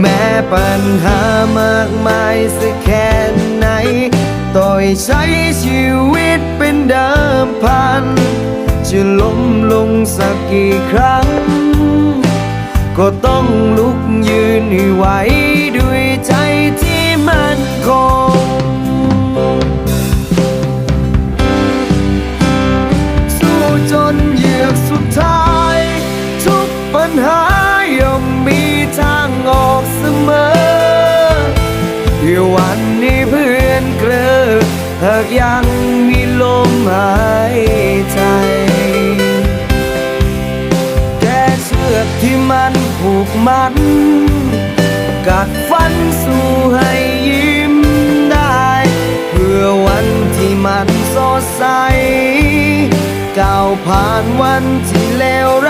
แม้ปัญหามากมายสักแค่ไหน ต่อยใช้ชีวิตเป็นเดิมพัน จะล้มลงสักกี่ครั้ง ก็ต้อง เพื่วันนี้เพื่อนเกลือหากยังมีลมหายใจ แกเชือกที่มันผูกมัดกัดฟันสู้ให้ยิ้มได้ เพื่อวันที่มันสดใสก้าวผ่านวันที่เลวร้าย